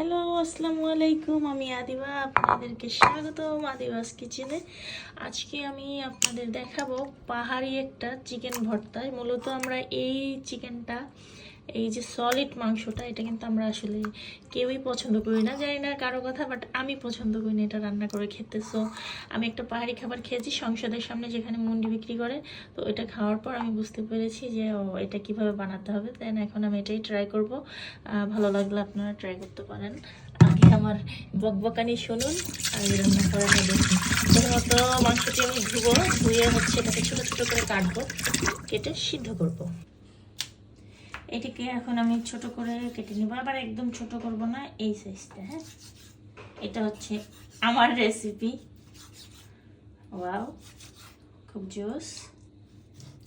Hello আসসালামু আলাইকুম। আমি আদিবা, আপনাদেরকে স্বাগতম আদিবাস কিচেনে। আজকে আমি আপনাদের দেখাবো পাহাড়ি একটা চিকেন ভর্তায়। মূলত আমরা এই চিকেনটা এই যে সলিড মাংসটা, এটা কিন্তু আমরা আসলে কেউই পছন্দ করি না, জানি না কারও কথা বাট আমি পছন্দ করি না এটা রান্না করে খেতে। সো আমি একটা পাহাড়ি খাবার খেয়েছি সংসদের সামনে যেখানে মুন্ডি বিক্রি করে। তো এটা খাওয়ার পর আমি বুঝতে পেরেছি যে, ও, এটা কীভাবে বানাতে হবে। দেন এখন আমি এটাই ট্রাই করব। ভালো লাগলে আপনারা ট্রাই করতে পারেন। আগে আমার বকবকানি শুনুন, আর রান্না করে নেবেন প্রথমত মাংসটি আমি ধুবো, ধুয়ে হচ্ছে এটাকে ছোটো ছোটো করে কাটবো, কেটে সিদ্ধ করব। এটিকে এখন আমি ছোট করে কেটে নেব। আবার একদম ছোট করব না, এই সাইজটা হ্যাঁ? এটা হচ্ছে আমার রেসিপি ওয়াও খুব জোস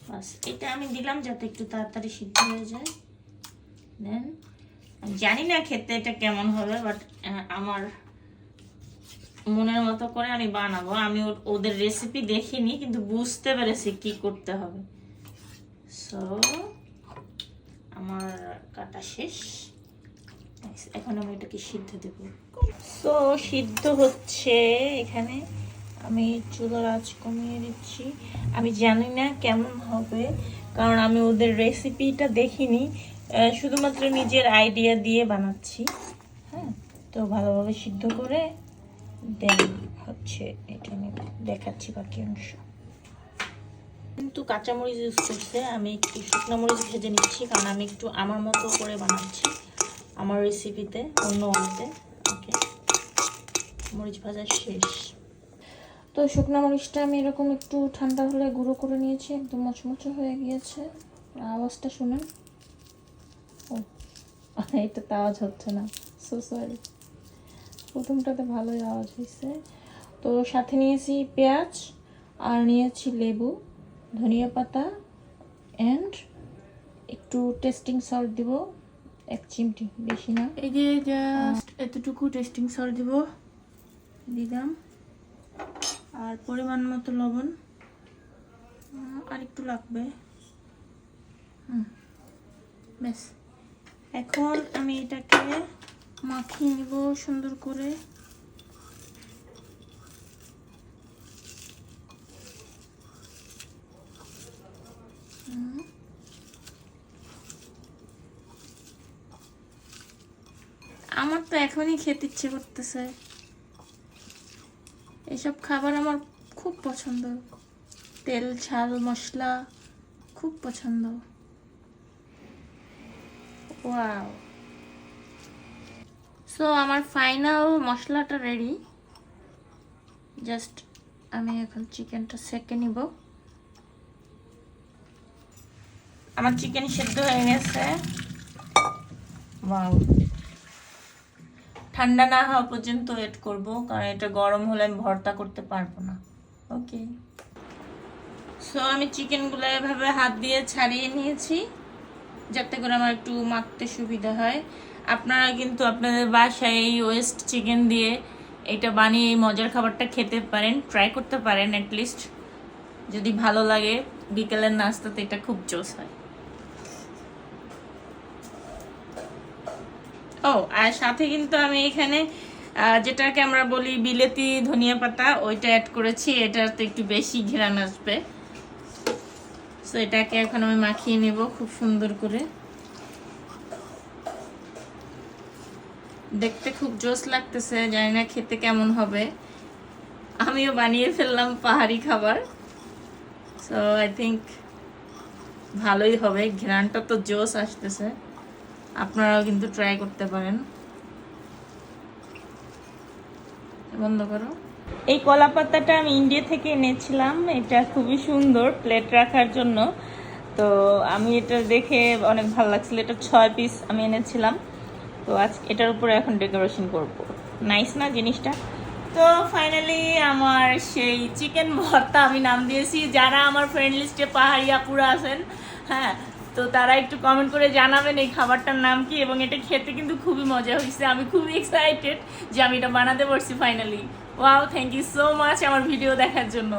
বাস এটা আমি দিলাম যাতে একটু তাড়াতাড়ি সিদ্ধ হয়ে যায়। দেন জানি না খেতে এটা কেমন হবে বাট আমার মনের মতো করে আমি বানাবো। আমি ওদের রেসিপি দেখিনি, কিন্তু বুঝতে পেরেছি কি করতে হবে। সো আমার কাটা শেষ। এখন আমি এটাকে সিদ্ধ দেব। তো সিদ্ধ হচ্ছে এখানে। আমি চুলার আঁচ কমিয়ে দিচ্ছি। আমি জানি না কেমন হবে, কারণ আমি ওদের রেসিপিটা দেখিনি। শুধুমাত্র নিজের আইডিয়া দিয়ে বানাচ্ছি। হ্যাঁ তো ভালোভাবে সিদ্ধ করে দেন হচ্ছে এটা আমি দেখাচ্ছি বাকি অংশ। কিন্তু কাঁচামরিচ ইউজ করছে আমি একটু শুকনো মরিচ ভেজে নিচ্ছি, কারণ আমি একটু আমার মতো করে বানাচ্ছি আমার রেসিপিতে অন্য অন্যতে ওকে মরিচ ভাজা শেষ। তো শুকনো মরিচটা আমি এরকম একটু ঠান্ডা হলে গুঁড়ো করে নিয়েছি, একদম মচমচে হয়ে গিয়েছে। আওয়াজটা শুনেন। ও এটা তো আওয়াজ হচ্ছে না। সো সরি প্রথমটাতে ভালোই আওয়াজ হয়েছে তো সাথে নিয়েছি পেঁয়াজ আর নিয়েছি লেবু। ধনিয়া পাতা অ্যান্ড একটু টেস্টিং সল্ট দিব, এক চিমটি বেশি না। এই যে জাস্ট এতটুকু টেস্টিং সল্ট দিব, দিলাম। আর পরিমাণ মতো লবণ আর একটু লাগবে। হুম, ব্যাস। এখন আমি এটাকে মাখিয়ে নিব সুন্দর করে। আমার তো এখনই খেতে ইচ্ছে করতেছে। এসব খাবার আমার খুব পছন্দ। তেল ঝাল মশলা খুব পছন্দ। ওয়াও। সো আমার ফাইনাল মশলাটা রেডি জাস্ট আমি এখন চিকেনটা সেকে নিব। আমার চিকেন সেদ্ধ হয়ে গেছে। ওয়াও। ঠান্ডা না হওয়া পর্যন্ত ওয়েট করব, কারণ এটা গরম হলে আমি ভর্তা করতে পারব না। ওকে সো আমি চিকেনগুলো এভাবে হাত দিয়ে ছাড়িয়ে নিয়েছি, যাতে করে আমার একটু মাখতে সুবিধা হয়। আপনারা কিন্তু আপনাদের বাসায় এই ওয়েস্ট চিকেন দিয়ে এটা বানিয়ে এই মজার খাবারটা খেতে পারেন ট্রাই করতে পারেন অ্যাটলিস্ট যদি ভালো লাগে, বিকেলের নাস্তাতে এটা খুব জোস হয়। ও, আর সাথে কিন্তু আমি এখানে যেটাকে আমরা বলি বিলেতি ধনিয়া পাতা, ওইটা অ্যাড করেছি এটাতে একটু বেশি ঘেরান আসবে। সো এটাকে এখন আমি মাখিয়ে নেব খুব সুন্দর করে। দেখতে খুব জোস লাগতেছে, জানি না খেতে কেমন হবে। আমিও বানিয়ে ফেললাম পাহাড়ি খাবার। সো আই থিঙ্ক ভালোই হবে ঘ্রানটা তো জোস আসতেছে। আপনারাও কিন্তু ট্রাই করতে পারেন। বন্ধ করো। এই কলা পাতাটা আমি ইন্ডিয়া থেকে এনেছিলাম। এটা খুবই সুন্দর প্লেট রাখার জন্য। তো আমি এটা দেখে অনেক ভালো লাগছিল। এটা ছয় পিস আমি এনেছিলাম। তো আজ এটার উপরে এখন ডেকোরেশন করব। নাইস না জিনিসটা? তো ফাইনালি আমার সেই চিকেন ভর্তা আমি নাম দিয়েছি। যারা আমার ফ্রেন্ড লিস্টে পাহাড়ি আপুরা আছেন হ্যাঁ তো তারা একটু কমেন্ট করে জানাবেন এই খাবারটার নাম কি এবং এটা খেতে কিন্তু খুবই মজা হয়েছে। আমি খুবই এক্সাইটেড যে আমি এটা বানাতে পারছি finally wow thank you so much আমার ভিডিও দেখার জন্য।